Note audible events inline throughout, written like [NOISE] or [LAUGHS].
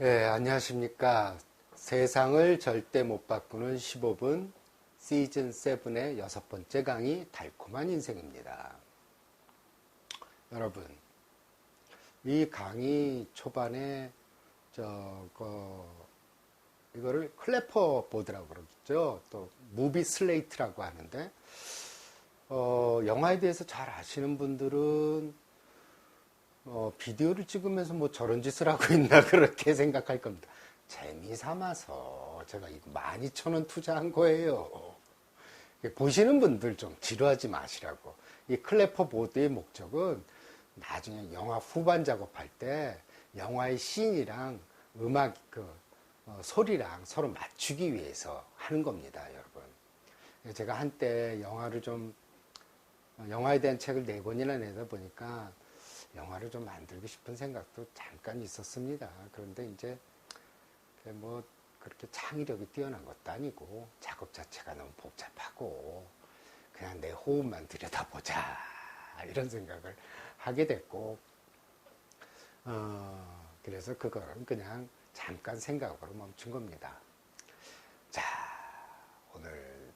네, 안녕하십니까. 세상을 절대 못 바꾸는 15분 시즌 7의 여섯 번째 강의 달콤한 인생입니다. 여러분, 이 강의 초반에 저거 이거를 클래퍼 보드라고 그러겠죠. 또 무비 슬레이트라고 하는데 어, 영화에 대해서 잘 아시는 분들은 어, 비디오를 찍으면서 뭐 저런 짓을 하고 있나 [LAUGHS] 그렇게 생각할 겁니다. 재미 삼아서 제가 이거 12,000원 투자한 거예요. 보시는 분들 좀 지루하지 마시라고. 이 클래퍼 보드의 목적은 나중에 영화 후반 작업할 때 영화의 씬이랑 음악 그 어, 소리랑 서로 맞추기 위해서 하는 겁니다, 여러분. 제가 한때 영화를 좀 어, 영화에 대한 책을 네 권이나 내다 보니까 영화를 좀 만들고 싶은 생각도 잠깐 있었습니다. 그런데 이제 뭐 그렇게 창의력이 뛰어난 것도 아니고 작업 자체가 너무 복잡하고 그냥 내 호흡만 들여다보자 이런 생각을 하게 됐고 어 그래서 그거는 그냥 잠깐 생각으로 멈춘 겁니다. 자 오늘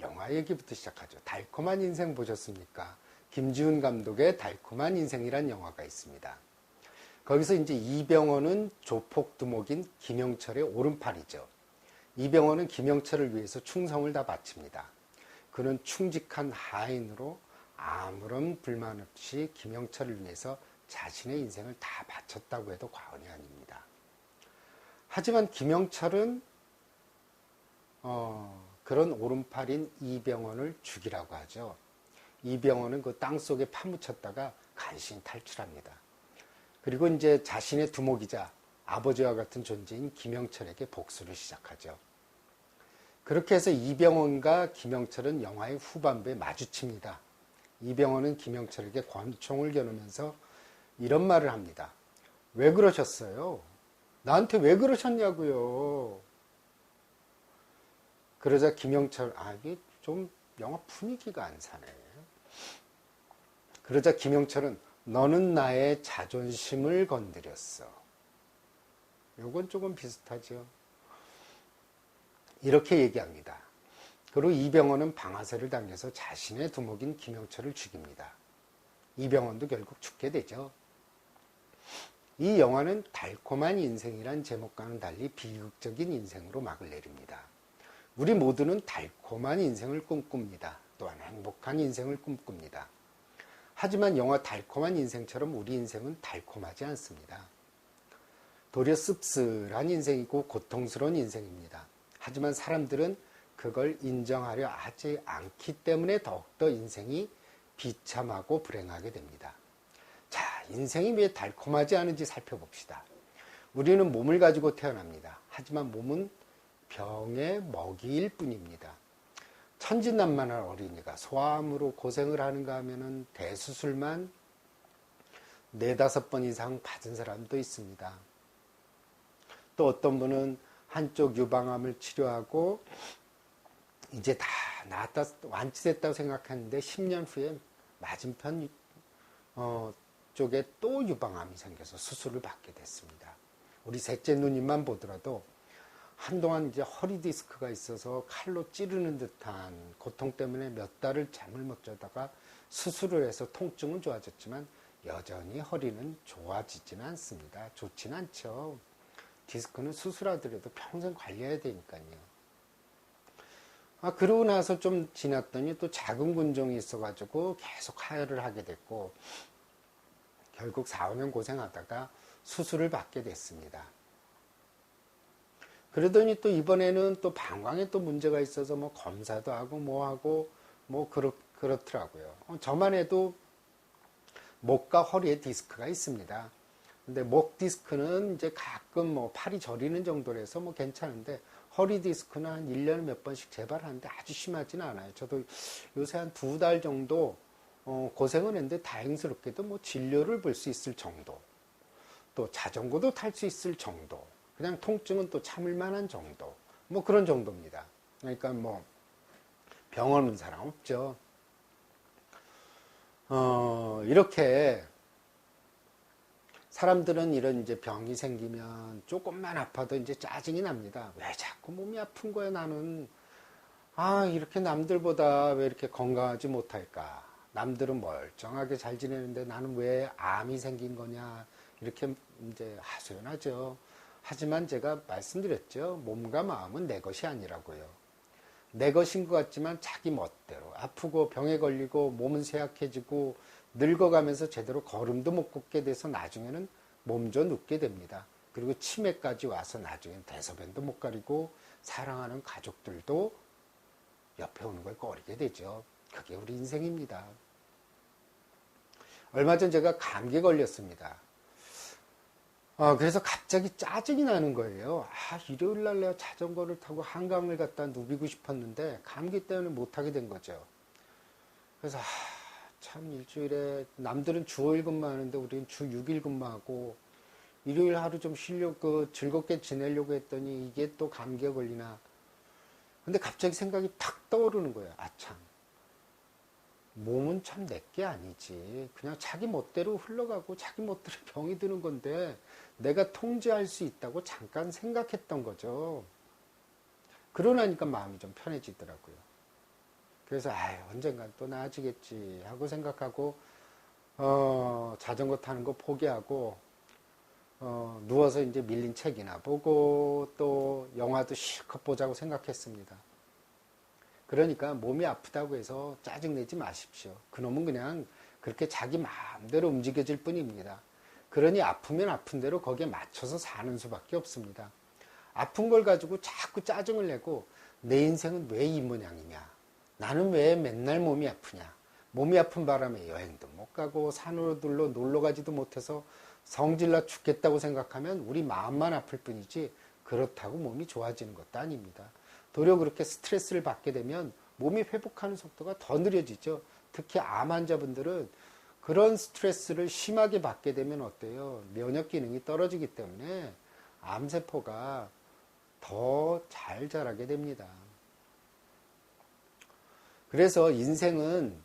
영화 얘기부터 시작하죠. 달콤한 인생 보셨습니까? 김지훈 감독의 달콤한 인생이란 영화가 있습니다. 거기서 이제 이병헌은 조폭 두목인 김영철의 오른팔이죠. 이병헌은 김영철을 위해서 충성을 다 바칩니다. 그는 충직한 하인으로 아무런 불만 없이 김영철을 위해서 자신의 인생을 다 바쳤다고 해도 과언이 아닙니다. 하지만 김영철은 어, 그런 오른팔인 이병헌을 죽이라고 하죠. 이병헌은 그 땅 속에 파묻혔다가 간신히 탈출합니다. 그리고 이제 자신의 두목이자 아버지와 같은 존재인 김영철에게 복수를 시작하죠. 그렇게 해서 이병헌과 김영철은 영화의 후반부에 마주칩니다. 이병헌은 김영철에게 권총을 겨누면서 이런 말을 합니다. 왜 그러셨어요? 나한테 왜 그러셨냐고요? 그러자 김영철, 아, 이게 좀 영화 분위기가 안 사네. 그러자 김영철은 너는 나의 자존심을 건드렸어. 요건 조금 비슷하죠. 이렇게 얘기합니다. 그리고 이병헌은 방아쇠를 당겨서 자신의 두목인 김영철을 죽입니다. 이병헌도 결국 죽게 되죠. 이 영화는 달콤한 인생이란 제목과는 달리 비극적인 인생으로 막을 내립니다. 우리 모두는 달콤한 인생을 꿈꿉니다. 또한 행복한 인생을 꿈꿉니다. 하지만 영화 달콤한 인생처럼 우리 인생은 달콤하지 않습니다. 도리어 씁쓸한 인생이고 고통스러운 인생입니다. 하지만 사람들은 그걸 인정하려 하지 않기 때문에 더욱더 인생이 비참하고 불행하게 됩니다. 자, 인생이 왜 달콤하지 않은지 살펴봅시다. 우리는 몸을 가지고 태어납니다. 하지만 몸은 병의 먹이일 뿐입니다. 천진난만한 어린이가 소아암으로 고생을 하는가 하면은 대수술만 네다섯 번 이상 받은 사람도 있습니다. 또 어떤 분은 한쪽 유방암을 치료하고 이제 다 나았다 완치됐다고 생각하는데 10년 후에 맞은편 어, 쪽에 또 유방암이 생겨서 수술을 받게 됐습니다. 우리 셋째 누님만 보더라도 한동안 이제 허리 디스크가 있어서 칼로 찌르는 듯한 고통 때문에 몇 달을 잠을 못 자다가 수술을 해서 통증은 좋아졌지만 여전히 허리는 좋아지지는 않습니다. 좋지는 않죠. 디스크는 수술하더라도 평생 관리해야 되니까요. 아, 그러고 나서 좀 지났더니 또 작은 군종이 있어가지고 계속 하혈을 하게 됐고, 결국 4, 5년 고생하다가 수술을 받게 됐습니다. 그러더니 또 이번에는 또 방광에 또 문제가 있어서 뭐 검사도 하고 뭐 하고 뭐 그렇, 그렇더라고요. 어, 저만 해도 목과 허리에 디스크가 있습니다. 근데 목 디스크는 이제 가끔 뭐 팔이 저리는 정도라서 뭐 괜찮은데 허리 디스크는 한 1년에 몇 번씩 재발하는데 아주 심하지는 않아요. 저도 요새 한 두 달 정도 어, 고생을 했는데 다행스럽게도 뭐 진료를 볼 수 있을 정도 또 자전거도 탈 수 있을 정도 그냥 통증은 또 참을 만한 정도. 뭐 그런 정도입니다. 그러니까 뭐 병원 온 사람 없죠. 어, 이렇게 사람들은 이런 이제 병이 생기면 조금만 아파도 이제 짜증이 납니다. 왜 자꾸 몸이 아픈 거야 나는. 아, 이렇게 남들보다 왜 이렇게 건강하지 못할까? 남들은 멀쩡하게 잘 지내는데 나는 왜 암이 생긴 거냐? 이렇게 이제 하소연하죠. 하지만 제가 말씀드렸죠. 몸과 마음은 내 것이 아니라고요. 내 것인 것 같지만 자기 멋대로 아프고 병에 걸리고 몸은 쇠약해지고 늙어가면서 제대로 걸음도 못 걷게 돼서 나중에는 몸져 눕게 됩니다. 그리고 치매까지 와서 나중엔 대소변도 못 가리고 사랑하는 가족들도 옆에 오는 걸 꺼리게 되죠. 그게 우리 인생입니다. 얼마 전 제가 감기 걸렸습니다. 어, 그래서 갑자기 짜증이 나는 거예요. 아, 일요일 날 내가 자전거를 타고 한강을 갔다 누비고 싶었는데 감기 때문에 못 하게 된 거죠. 그래서 아, 참 일주일에 남들은 주 5일 근무하는데 우리는 주 6일 근무하고 일요일 하루 좀 쉬려고 그 즐겁게 지내려고 했더니 이게 또 감기에 걸리나. 근데 갑자기 생각이 탁 떠오르는 거예요. 아 참. 몸은 참 내 게 아니지. 그냥 자기 멋대로 흘러가고 자기 멋대로 병이 드는 건데 내가 통제할 수 있다고 잠깐 생각했던 거죠. 그러나니까 마음이 좀 편해지더라고요. 그래서 아유 언젠간 또 나아지겠지 하고 생각하고 어, 자전거 타는 거 포기하고 어, 누워서 이제 밀린 책이나 보고 또 영화도 실컷 보자고 생각했습니다. 그러니까 몸이 아프다고 해서 짜증내지 마십시오. 그놈은 그냥 그렇게 자기 마음대로 움직여질 뿐입니다. 그러니 아프면 아픈 대로 거기에 맞춰서 사는 수밖에 없습니다. 아픈 걸 가지고 자꾸 짜증을 내고 내 인생은 왜 이 모양이냐? 나는 왜 맨날 몸이 아프냐? 몸이 아픈 바람에 여행도 못 가고 산으로들로 놀러 가지도 못해서 성질나 죽겠다고 생각하면 우리 마음만 아플 뿐이지 그렇다고 몸이 좋아지는 것도 아닙니다. 도리어 그렇게 스트레스를 받게 되면 몸이 회복하는 속도가 더 느려지죠. 특히 암 환자분들은 그런 스트레스를 심하게 받게 되면 어때요? 면역 기능이 떨어지기 때문에 암세포가 더 잘 자라게 됩니다. 그래서 인생은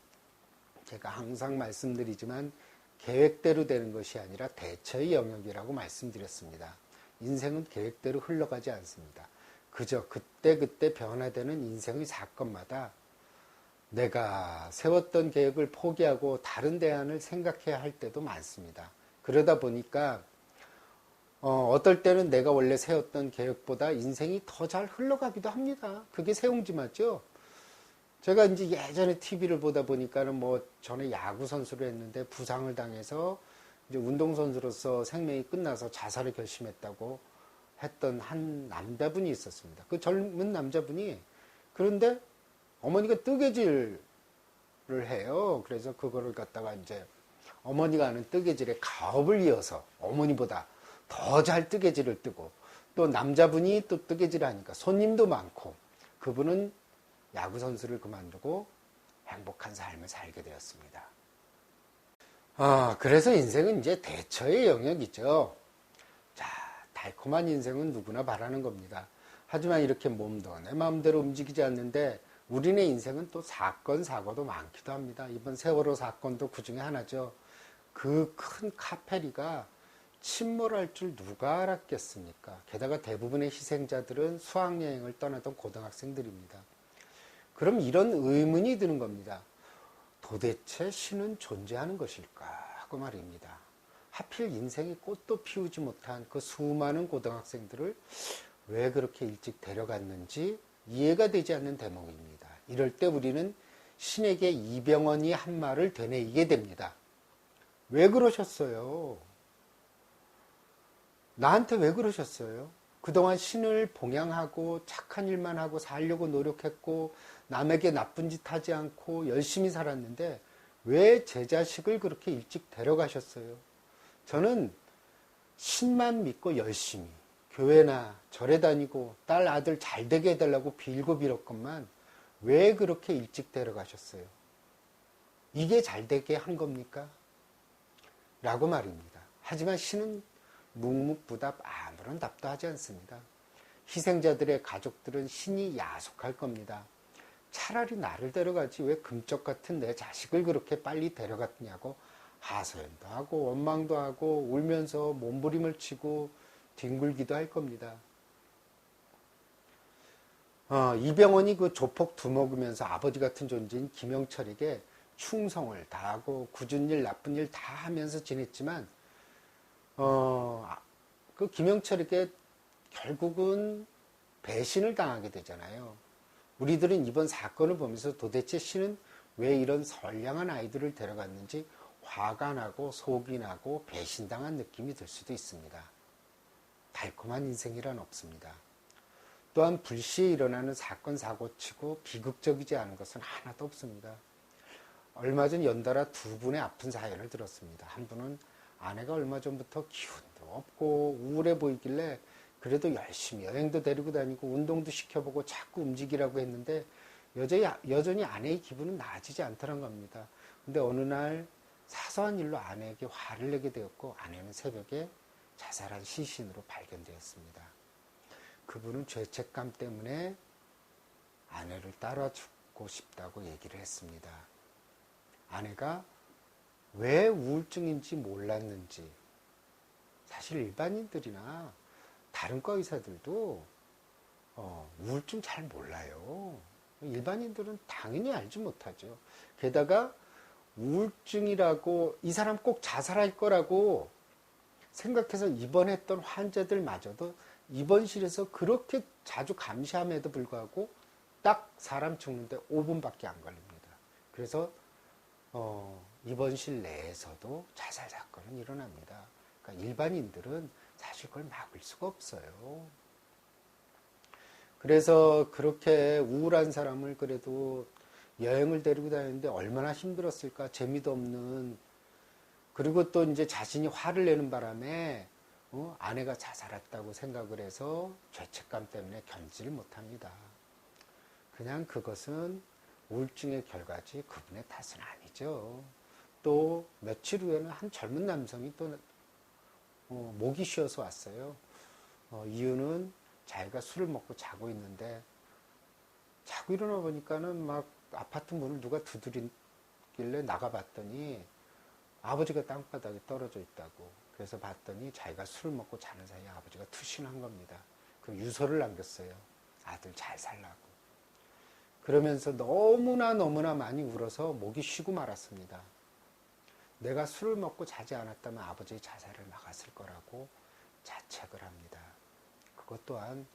제가 항상 말씀드리지만 계획대로 되는 것이 아니라 대처의 영역이라고 말씀드렸습니다. 인생은 계획대로 흘러가지 않습니다. 그저 그때그때 변화되는 인생의 사건마다 내가 세웠던 계획을 포기하고 다른 대안을 생각해야 할 때도 많습니다. 그러다 보니까 어, 떨 때는 내가 원래 세웠던 계획보다 인생이 더 잘 흘러가기도 합니다. 그게 세웅지 맞죠? 제가 이제 예전에 TV를 보다 보니까는 뭐 전에 야구 선수를 했는데 부상을 당해서 이제 운동 선수로서 생명이 끝나서 자살을 결심했다고 했던 한 남자분이 있었습니다. 그 젊은 남자분이 그런데 어머니가 뜨개질을 해요. 그래서 그거를 갖다가 이제 어머니가 하는 뜨개질에 가업을 이어서 어머니보다 더 잘 뜨개질을 뜨고 또 남자분이 또 뜨개질 하니까 손님도 많고 그분은 야구 선수를 그만두고 행복한 삶을 살게 되었습니다. 아, 그래서 인생은 이제 대처의 영역이죠. 자, 달콤한 인생은 누구나 바라는 겁니다. 하지만 이렇게 몸도 내 마음대로 움직이지 않는데 우리네 인생은 또 사건, 사고도 많기도 합니다. 이번 세월호 사건도 그 중에 하나죠. 그 큰 카페리가 침몰할 줄 누가 알았겠습니까? 게다가 대부분의 희생자들은 수학여행을 떠나던 고등학생들입니다. 그럼 이런 의문이 드는 겁니다. 도대체 신은 존재하는 것일까? 하고 말입니다. 하필 인생의 꽃도 피우지 못한 그 수많은 고등학생들을 왜 그렇게 일찍 데려갔는지 이해가 되지 않는 대목입니다. 이럴 때 우리는 신에게 이병헌이 한 말을 되뇌이게 됩니다. 왜 그러셨어요? 나한테 왜 그러셨어요? 그동안 신을 봉양하고 착한 일만 하고 살려고 노력했고 남에게 나쁜 짓 하지 않고 열심히 살았는데 왜 제 자식을 그렇게 일찍 데려가셨어요? 저는 신만 믿고 열심히 교회나 절에 다니고 딸 아들 잘 되게 해달라고 빌고 빌었건만 왜 그렇게 일찍 데려가셨어요? 이게 잘 되게 한 겁니까? 라고 말입니다. 하지만 신은 묵묵부답 아무런 답도 하지 않습니다. 희생자들의 가족들은 신이 야속할 겁니다. 차라리 나를 데려가지 왜 금쪽 같은 내 자식을 그렇게 빨리 데려갔냐고 하소연도 하고 원망도 하고 울면서 몸부림을 치고 뒹굴기도 할 겁니다. 어, 이병헌이 그 조폭 두먹으면서 아버지 같은 존재인 김영철에게 충성을 다하고 굳은 일 나쁜 일 다 하면서 지냈지만 어, 아, 그 김영철에게 결국은 배신을 당하게 되잖아요. 우리들은 이번 사건을 보면서 도대체 신은 왜 이런 선량한 아이들을 데려갔는지 화가 나고 속이 나고 배신당한 느낌이 들 수도 있습니다. 달콤한 인생이란 없습니다. 또한 불시에 일어나는 사건 사고치고 비극적이지 않은 것은 하나도 없습니다. 얼마 전 연달아 두 분의 아픈 사연을 들었습니다. 한 분은 아내가 얼마 전부터 기운도 없고 우울해 보이길래 그래도 열심히 여행도 데리고 다니고 운동도 시켜보고 자꾸 움직이라고 했는데 여전히, 여전히 아내의 기분은 나아지지 않더란 겁니다. 근데 어느 날 사소한 일로 아내에게 화를 내게 되었고 아내는 새벽에 자살한 시신으로 발견되었습니다. 그분은 죄책감 때문에 아내를 따라 죽고 싶다고 얘기를 했습니다. 아내가 왜 우울증인지 몰랐는지 사실 일반인들이나 다른 과 의사들도 어, 우울증 잘 몰라요. 일반인들은 당연히 알지 못하죠. 게다가 우울증이라고 이 사람 꼭 자살할 거라고 생각해서 입원했던 환자들마저도 입원실에서 그렇게 자주 감시함에도 불구하고 딱 사람 죽는데 5분밖에 안 걸립니다. 그래서 어, 입원실 내에서도 자살 사건은 일어납니다. 그러니까 일반인들은 사실 그걸 막을 수가 없어요. 그래서 그렇게 우울한 사람을 그래도 여행을 데리고 다니는데 얼마나 힘들었을까 재미도 없는 그리고 또 이제 자신이 화를 내는 바람에 어? 아내가 자살했다고 생각을 해서 죄책감 때문에 견지를 못합니다. 그냥 그것은 우울증의 결과지 그분의 탓은 아니죠. 또 며칠 후에는 한 젊은 남성이 또 어, 목이 쉬어서 왔어요. 어, 이유는 자기가 술을 먹고 자고 있는데 자고 일어나 보니까는 막 아파트 문을 누가 두드리길래 나가봤더니 아버지가 땅바닥에 떨어져 있다고. 그래서 봤더니 자기가 술을 먹고 자는 사이에 아버지가 투신한 겁니다. 그 유서를 남겼어요. 아들 잘 살라고. 그러면서 너무나 너무나 많이 울어서 목이 쉬고 말았습니다. 내가 술을 먹고 자지 않았다면 아버지의 자살을 막았을 거라고 자책을 합니다. 그것 또한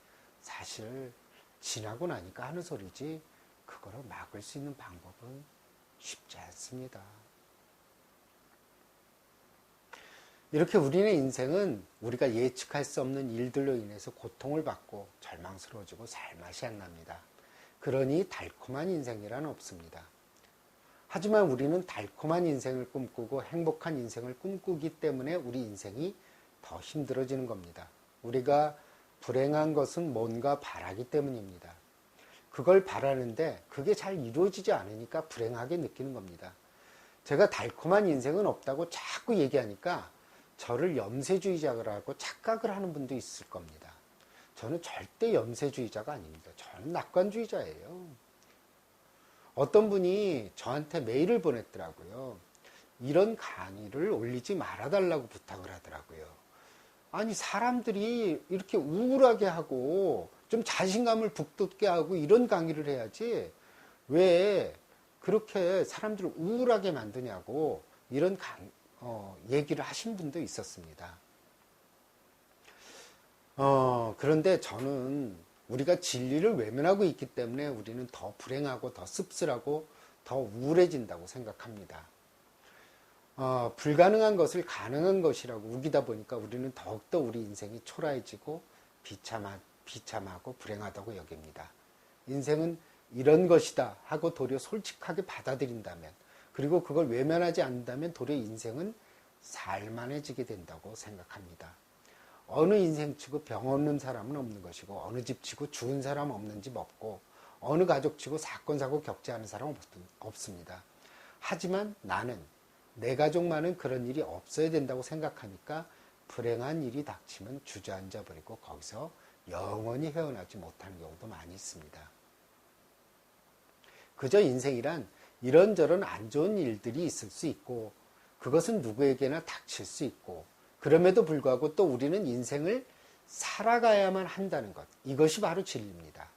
사실 지나고 나니까 하는 소리지 그거를 막을 수 있는 방법은 쉽지 않습니다. 이렇게 우리의 인생은 우리가 예측할 수 없는 일들로 인해서 고통을 받고 절망스러워지고 살맛이 안 납니다. 그러니 달콤한 인생이란 없습니다. 하지만 우리는 달콤한 인생을 꿈꾸고 행복한 인생을 꿈꾸기 때문에 우리 인생이 더 힘들어지는 겁니다. 우리가 불행한 것은 뭔가 바라기 때문입니다. 그걸 바라는데 그게 잘 이루어지지 않으니까 불행하게 느끼는 겁니다. 제가 달콤한 인생은 없다고 자꾸 얘기하니까 저를 염세주의자라고 착각을 하는 분도 있을 겁니다. 저는 절대 염세주의자가 아닙니다. 저는 낙관주의자예요. 어떤 분이 저한테 메일을 보냈더라고요. 이런 강의를 올리지 말아달라고 부탁을 하더라고요. 아니, 사람들이 이렇게 우울하게 하고 좀 자신감을 북돋게 하고 이런 강의를 해야지 왜 그렇게 사람들을 우울하게 만드냐고 이런 강, 어, 얘기를 하신 분도 있었습니다. 어, 그런데 저는 우리가 진리를 외면하고 있기 때문에 우리는 더 불행하고 더 씁쓸하고 더 우울해진다고 생각합니다. 어, 불가능한 것을 가능한 것이라고 우기다 보니까 우리는 더욱더 우리 인생이 초라해지고 비참하, 비참하고 불행하다고 여깁니다. 인생은 이런 것이다 하고 도리어 솔직하게 받아들인다면 그리고 그걸 외면하지 않는다면 도리어 인생은 살만해지게 된다고 생각합니다. 어느 인생치고 병 없는 사람은 없는 것이고 어느 집치고 죽은 사람 없는 집 없고 어느 가족치고 사건 사고 겪지 않은 사람 없습니다. 하지만 나는 내 가족만은 그런 일이 없어야 된다고 생각하니까 불행한 일이 닥치면 주저앉아 버리고 거기서 영원히 헤어나지 못하는 경우도 많이 있습니다. 그저 인생이란 이런저런 안 좋은 일들이 있을 수 있고 그것은 누구에게나 닥칠 수 있고 그럼에도 불구하고 또 우리는 인생을 살아가야만 한다는 것. 이것이 바로 진리입니다.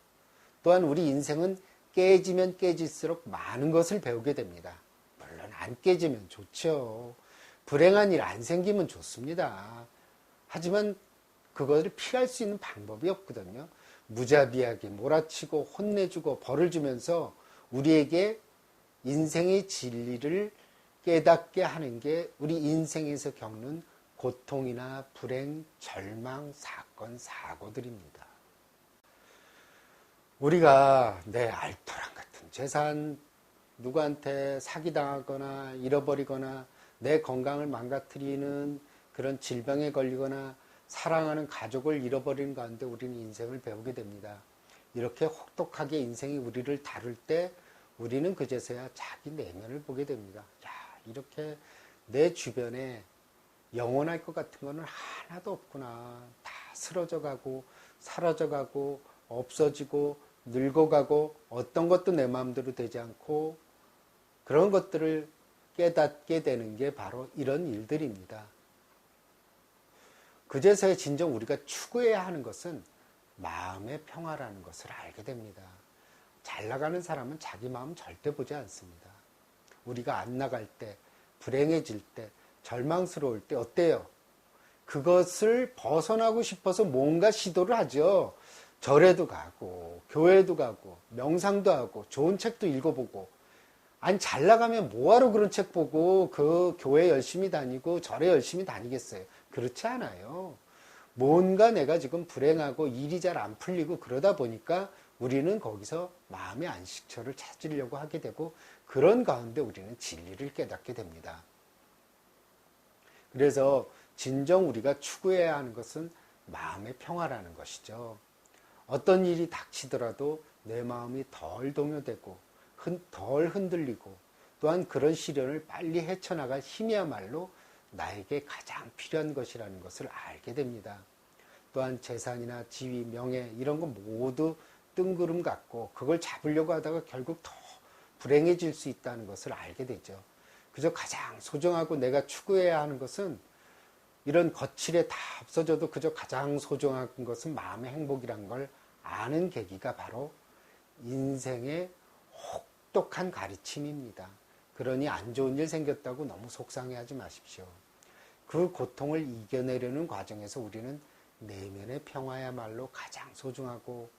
또한 우리 인생은 깨지면 깨질수록 많은 것을 배우게 됩니다. 물론 안 깨지면 좋죠. 불행한 일 안 생기면 좋습니다. 하지만 그것을 피할 수 있는 방법이 없거든요. 무자비하게 몰아치고 혼내주고 벌을 주면서 우리에게 인생의 진리를 깨닫게 하는 게 우리 인생에서 겪는 고통이나 불행, 절망, 사건, 사고들입니다. 우리가 내 알토란 같은 재산 누구한테 사기당하거나 잃어버리거나 내 건강을 망가뜨리는 그런 질병에 걸리거나 사랑하는 가족을 잃어버리는 가운데 우리는 인생을 배우게 됩니다. 이렇게 혹독하게 인생이 우리를 다룰 때 우리는 그제서야 자기 내면을 보게 됩니다. 야, 이렇게 내 주변에 영원할 것 같은 거는 하나도 없구나. 다 쓰러져 가고, 사라져 가고, 없어지고, 늙어가고, 어떤 것도 내 마음대로 되지 않고, 그런 것들을 깨닫게 되는 게 바로 이런 일들입니다. 그제서야 진정 우리가 추구해야 하는 것은 마음의 평화라는 것을 알게 됩니다. 잘 나가는 사람은 자기 마음 절대 보지 않습니다. 우리가 안 나갈 때, 불행해질 때, 절망스러울 때 어때요? 그것을 벗어나고 싶어서 뭔가 시도를 하죠. 절에도 가고, 교회도 가고, 명상도 하고, 좋은 책도 읽어보고. 아니, 잘 나가면 뭐하러 그런 책 보고, 그 교회 열심히 다니고, 절에 열심히 다니겠어요? 그렇지 않아요. 뭔가 내가 지금 불행하고 일이 잘 안 풀리고 그러다 보니까 우리는 거기서 마음의 안식처를 찾으려고 하게 되고, 그런 가운데 우리는 진리를 깨닫게 됩니다. 그래서 진정 우리가 추구해야 하는 것은 마음의 평화라는 것이죠. 어떤 일이 닥치더라도 내 마음이 덜 동요되고 덜 흔들리고 또한 그런 시련을 빨리 헤쳐나갈 힘이야말로 나에게 가장 필요한 것이라는 것을 알게 됩니다. 또한 재산이나 지위, 명예 이런 거 모두 뜬구름 같고 그걸 잡으려고 하다가 결국 더 불행해질 수 있다는 것을 알게 되죠. 그저 가장 소중하고 내가 추구해야 하는 것은 이런 거칠에 다 없어져도 그저 가장 소중한 것은 마음의 행복이란 걸 아는 계기가 바로 인생의 혹독한 가르침입니다. 그러니 안 좋은 일 생겼다고 너무 속상해하지 마십시오. 그 고통을 이겨내려는 과정에서 우리는 내면의 평화야말로 가장 소중하고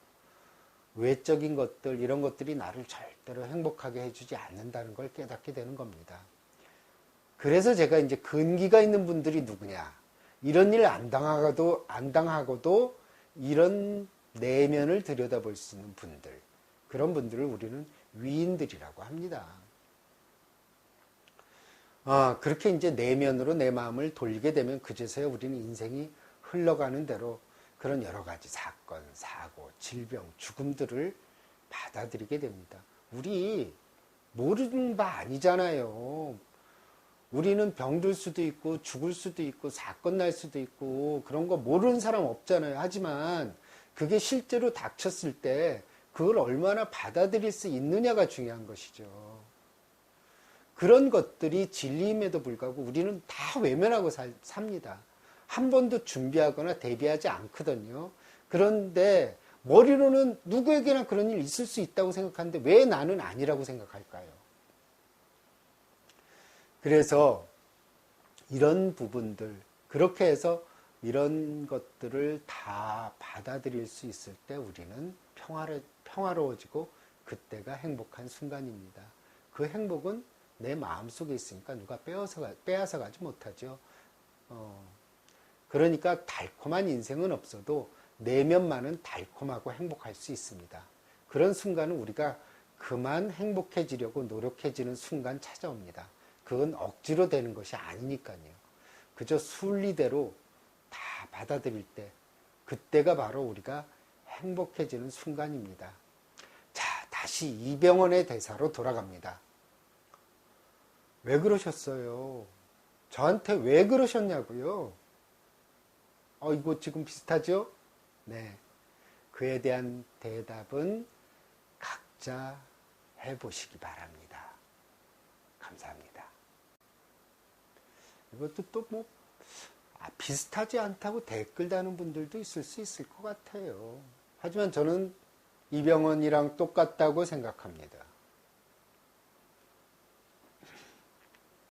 외적인 것들, 이런 것들이 나를 절대로 행복하게 해주지 않는다는 걸 깨닫게 되는 겁니다. 그래서 제가 이제 근기가 있는 분들이 누구냐. 이런 일 안 당하고도, 안 당하고도 이런 내면을 들여다볼 수 있는 분들. 그런 분들을 우리는 위인들이라고 합니다. 아, 그렇게 이제 내면으로 내 마음을 돌리게 되면 그제서야 우리는 인생이 흘러가는 대로 그런 여러 가지 사건, 사고, 질병, 죽음들을 받아들이게 됩니다. 우리 모르는 바 아니잖아요. 우리는 병들 수도 있고 죽을 수도 있고 사건 날 수도 있고 그런 거 모르는 사람 없잖아요. 하지만 그게 실제로 닥쳤을 때 그걸 얼마나 받아들일 수 있느냐가 중요한 것이죠. 그런 것들이 진리임에도 불구하고 우리는 다 외면하고 살, 삽니다. 한 번도 준비하거나 대비하지 않거든요. 그런데 머리로는 누구에게나 그런 일 있을 수 있다고 생각하는데 왜 나는 아니라고 생각할까요? 그래서 이런 부분들, 그렇게 해서 이런 것들을 다 받아들일 수 있을 때 우리는 평화를, 평화로워지고 그때가 행복한 순간입니다. 그 행복은 내 마음 속에 있으니까 누가 빼앗아, 빼앗아 가지 못하죠. 어, 그러니까 달콤한 인생은 없어도 내면만은 달콤하고 행복할 수 있습니다. 그런 순간은 우리가 그만 행복해지려고 노력해지는 순간 찾아옵니다. 그건 억지로 되는 것이 아니니까요. 그저 순리대로 다 받아들일 때, 그때가 바로 우리가 행복해지는 순간입니다. 자, 다시 이병헌의 대사로 돌아갑니다. 왜 그러셨어요? 저한테 왜 그러셨냐고요? 어, 이거 지금 비슷하죠? 네. 그에 대한 대답은 각자 해보시기 바랍니다. 감사합니다. 이것도 또 뭐, 아, 비슷하지 않다고 댓글 다는 분들도 있을 수 있을 것 같아요. 하지만 저는 이병헌이랑 똑같다고 생각합니다.